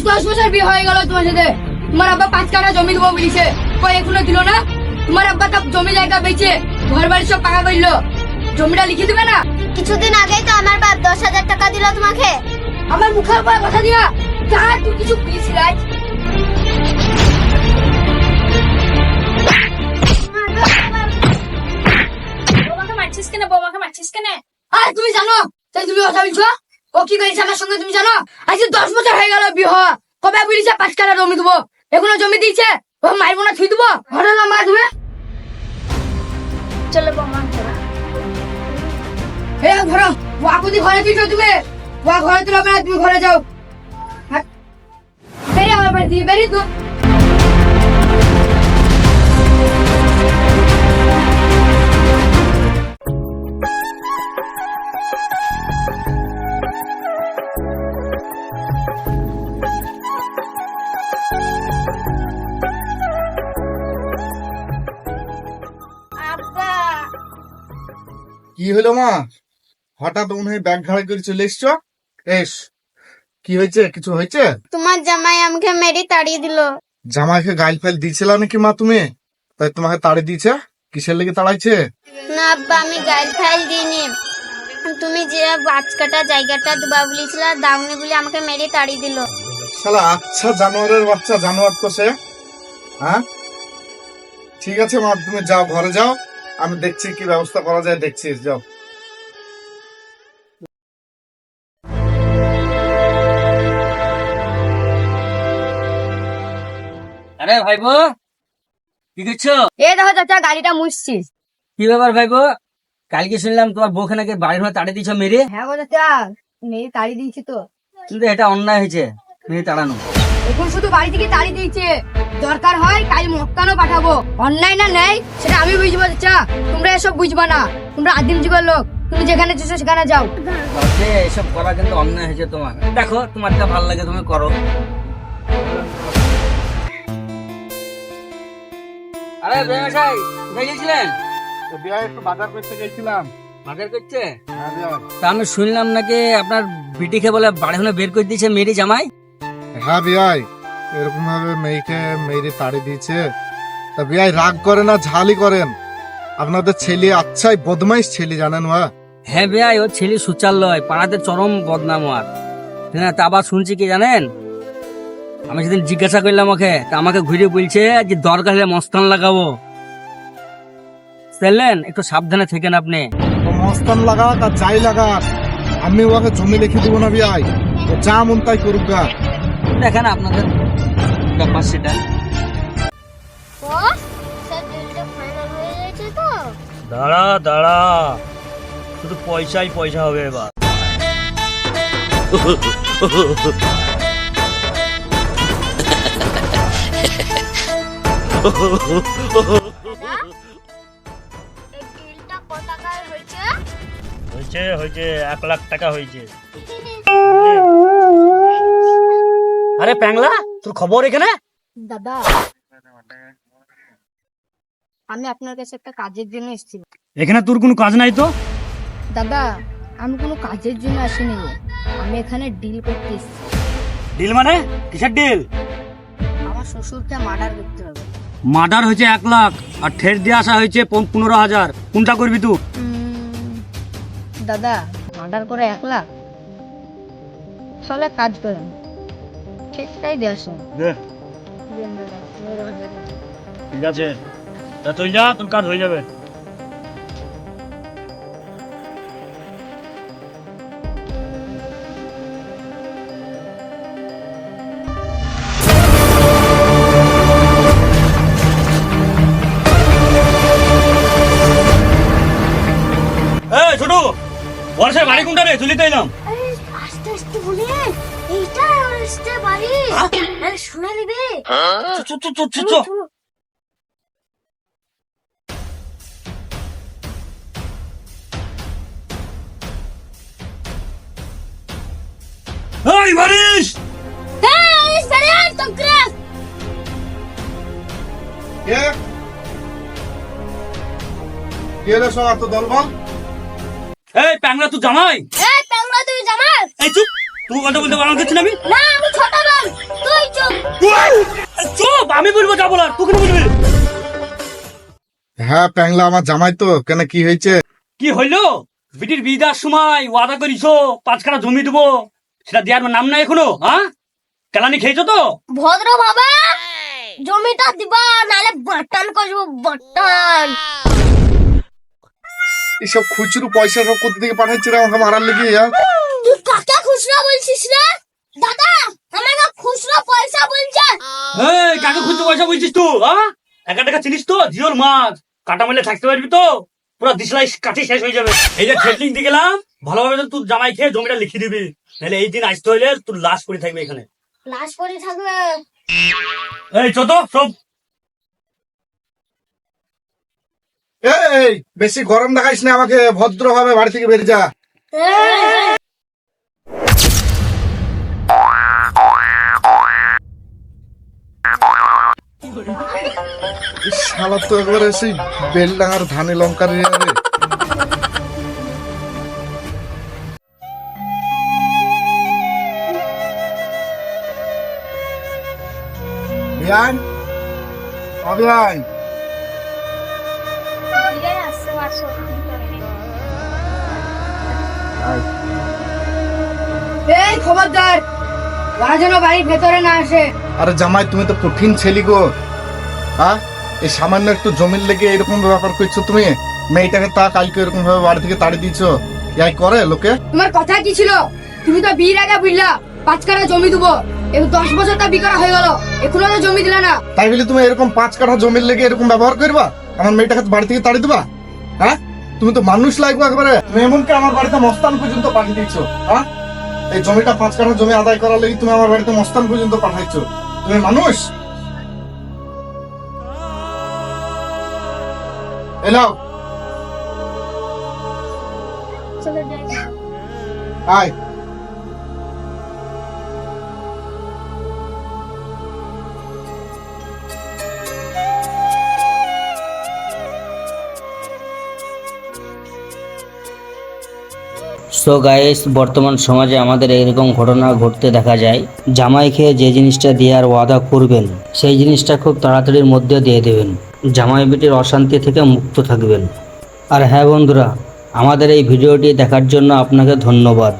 আজ দশ বছর বিয়ে হয়ে গেল তোমার সাথে। তোমার আব্বা পাঁচ কাঠা জমি দেবো বলিছে। কই এখনও দিল না? তোমার আব্বা তা জমি জায়গা বেচে ঘর বাড়ি সব পাকা করল। জমিটা লিখে দেবে না? কিছুদিন আগেই তো আমার বাপ দশ হাজার টাকা দিল তোমাকে। আমার মুখের উপর কথা দিয়া যা তুই কিছু প্লিজ রাজ বৌমাকে মারছিস কেন? বৌমাকে মারছিস কেন? আর তুমি জানো তাই তুমি কথা বলছো? ও কি করেছে আমার সঙ্গে তুমি জানো? আজ দশ বছর হয়ে গেল হওয়া। কবে বলিছে পাঁচ কাঠা জমি দেবো? এখনও জমি দিয়েছে? ও মারবো না ছুই দেবো? ঘরে না মার তুমি? চলো চলো। হে ঘর ওয়াকুদি ঘরে দিয়েছ তুমি। ওয়া ঘরে তুলো না তুমি ঘরে যাও। হ্যাঁ। বেরিয়ে আমার বাড়ি দিয়ে বেরিয়ে তো। কি হলো মা? হঠাৎ মনে হয় ব্যাগ ঘাড়ে করে চলে এসছো। এস কি হয়েছে? কিছু হয়েছে? তোমার জামাই আমাকে মেরে তাড়িয়ে দিল। জামাইকে গাইল ফাইল দিয়েছিল নাকি মা তুমি? তাই তোমাকে তাড়ি দিয়েছে? কিসের লেগে তাড়াইছে? না আব্বা আমি গাইল ফাইল দিইনি। তুমি যে বাচ কাটা জায়গাটা দুবা বলেছিল দাউনি বলে আমাকে মেরে তাড়িয়ে দিল। শালা আচ্ছা জানোয়ারের বাচ্চা জানোয়ার তো সে হ্যাঁ? ঠিক আছে মা তুমি যাও ঘরে যাও। আমি দেখছি কি ব্যবস্থা করা যায় দেখছি যাও। আরে ভাইবো কি করছ? এ দেখো চাচা গাড়িটা মুছছিস কি ব্যাপার ভাইবো? কালকে শুনলাম তোমার বউকে নাকি বাড়ির মধ্যে তাড়িয়ে দিয়েছ মেরে। হ্যাঁ গো চাচা মেয়ে তাড়ি দিয়েছি তো। কিন্তু এটা অন্যায় হয়েছে মেরে তাড়ানো। এখন শুধু বাড়ি থেকে তাড়ি দিয়েছে। দরকার হয় কাল মক্কানো পাঠাবো। অনলাইন না নেই সেটা আমি বুঝব চা তোমরা এসব বুঝবা না। তোমরা আদিম যুগের লোক তুমি যেখানে চাইছো সেখানে যাও। এসব করা কিন্তু অন্যায় হয়েছে তোমার। দেখো তোমার যা ভালো লাগে তুমি করো। আরে বেমশাই কোথায় গেছিলেন বিয়া একটু বাজার করতে গেছিলাম বাজার করছে হ্যাঁ তা আমি শুনলাম নাকি আপনার বিটিকে বলে বাড়ি বের করে দিয়েছে মেরি জামাই? হ্যাঁ বিয়াই এরকম ভাবে মেয়েকে মেয়েরে তাড়ি দিয়েছে। তা বিয়াই রাগ করে না ঝালি করেন। আপনাদের ছেলে আচ্ছাই বদমাইশ ছেলে জানেন ওয়া? হ্যাঁ ভাই ও ছেলে সুচাল লয় পাড়াতে চরম বদনাম আর হ্যাঁ তা আবার শুনছি কি জানেন? আমি সেদিন জিজ্ঞাসা করলাম ওকে তা আমাকে ঘুরে বলছে যে দরকার হলে মস্তান লাগাবো। বুঝলেন একটু সাবধানে থেকেন আপনি। মস্তান লাগাক আর যাই লাগাক আমি ওকে জমি লিখে দিব না বিয়াই যা মন তাই করুক গা। দেখেন আপনাদের ব্যাপার সেটা। হয়ে দাঁড়া দাঁড়া। শুধু পয়সাই পয়সা হবে এবার। হয়েছে হয়েছে এক লাখ টাকা হয়েছে। আরে প্যাংলা তোর খবর এখানে? দাদা আমি আপনার কাছে একটা কাজের জন্য এসেছি এখানে তোর কোনো কাজ নাই তো? দাদা আমি কোনো কাজের জন্য আসিনি আমি এখানে ডিল করতে এসেছি। ডিল মানে? কিসের ডিল আমার শ্বশুরকে মার্ডার করতে হবে। মার্ডার হয়েছে এক লাখ আর ঠের দিয়ে আসা হয়েছে পনেরো হাজার। কোনটা করবি তুই? দাদা মার্ডার করে এক লাখ? চলে কাজ করেন ঠিকটাই দিয়ে আসুন ঠিক আছে তা তুই যা তোর কাজ হয়ে যাবে এই ছোটু বর্ষার বাড়ি কোনটা রে চলিতে এলাম শুনে নিবে চো চো চো চো চো এই বারিশ এই সালাম তকরাস কে? কে রে সব এত দলবল? এই প্যাংলা তুই জামাই? এই টাংলা তুই জামাল এই চুপ! তুই কথা বলতে বারণ করছি না আমি না আমি ছোট তুই চুপ চুপ আমি বলব যা বলার তুই কেন বলবি। হ্যাঁ প্যাংলা আমার জামাই তো কেন কি হয়েছে? কি হইল? বিটির বিয়ে দেওয়ার সময় ওয়াদা করিস পাঁচখানা জমি দেবো সেটা দেওয়ার নাম নাই এখনও হ্যাঁ? কেলানি খেয়েছো তো? ভদ্র ভাবে জমিটা দিবা নালে বাটন করব বাটন। এসব খুচরো পয়সা সব কোথা থেকে পাঠাচ্ছে রে আমাকে মারার লেগে হ্যাঁ? তুই কাকে খুচরা বলছিস রে? দাদা আমাকে খুচরা পয়সা এই কাকে খুঁজতে পয়সা বলছিস তুই হ্যাঁ একা টাকা চিনিস তো? জিওর মাছ। কাটা থাকতে পারবি তো? পুরো দিশলাই কাঠি শেষ হয়ে যাবে। এই যে দিয়ে গেলাম ভালোভাবে যেন তুই জামাই খেয়ে জমিটা লিখে দিবি। নাহলে এই দিন আসতে হইলে তোর লাশ পড়ে থাকবে এখানে। লাশ পরে থাকবে। এই চতো সব। এই বেশি গরম দেখাইস না আমাকে ভদ্রভাবে বাড়ি থেকে বেরিয়ে যা। শালা তো একবারে সেই বেলডাঙার ধানে লঙ্কার ইয়ে রে বিয়ান অবিয়ান এই খবরদার ওরা যেন বাড়ির ভেতরে না আসে। আরে জামাই তুমি তো কঠিন ছেলি গো। হ্যাঁ? এই সামান্য একটু জমির লেগে এরকম ব্যাপার করছ তুমি? মেয়েটাকে তা কালকে এরকম ভাবে বাড়ি থেকে তাড়ি দিয়েছ। ইয়াই করে লোকে। তোমার কথা কি ছিল? তুমি তো বিয়ের আগে বুঝলা পাঁচ কাঠা জমি দেবো। এখন দশ বছর তা বিকরা হয়ে গেল। এখনও তো জমি দিলা না। তাই বলে তুমি এরকম পাঁচ কাঠা জমির লেগে এরকম ব্যবহার করবা? আমার মেয়েটাকে বাড়ি থেকে তাড়ি দিবা? হ্যাঁ? তুমি তো মানুষ লাগবে একবারে। তুমি এমনকি আমার বাড়িতে মস্তান পর্যন্ত পাঠিয়ে দিয়েছ। হ্যাঁ? এই জমিটা পাঁচ কাঠা জমি আদায় করার লেগে তুমি আমার বাড়িতে মস্তান পর্যন্ত পাঠাইছো। তুমি মানুষ? এলাও আয় সো গাইস বর্তমান সমাজে আমাদের এরকম ঘটনা ঘটতে দেখা যায়। জামাই খেয়ে যে জিনিসটা দেওয়ার ওয়াদা করবেন সেই জিনিসটা খুব তাড়াতাড়ির মধ্যে দিয়ে দেবেন। জামাই বেটির অশান্তি থেকে মুক্ত থাকবেন। আর হ্যাঁ বন্ধুরা, আমাদের এই ভিডিওটি দেখার জন্য আপনাকে ধন্যবাদ।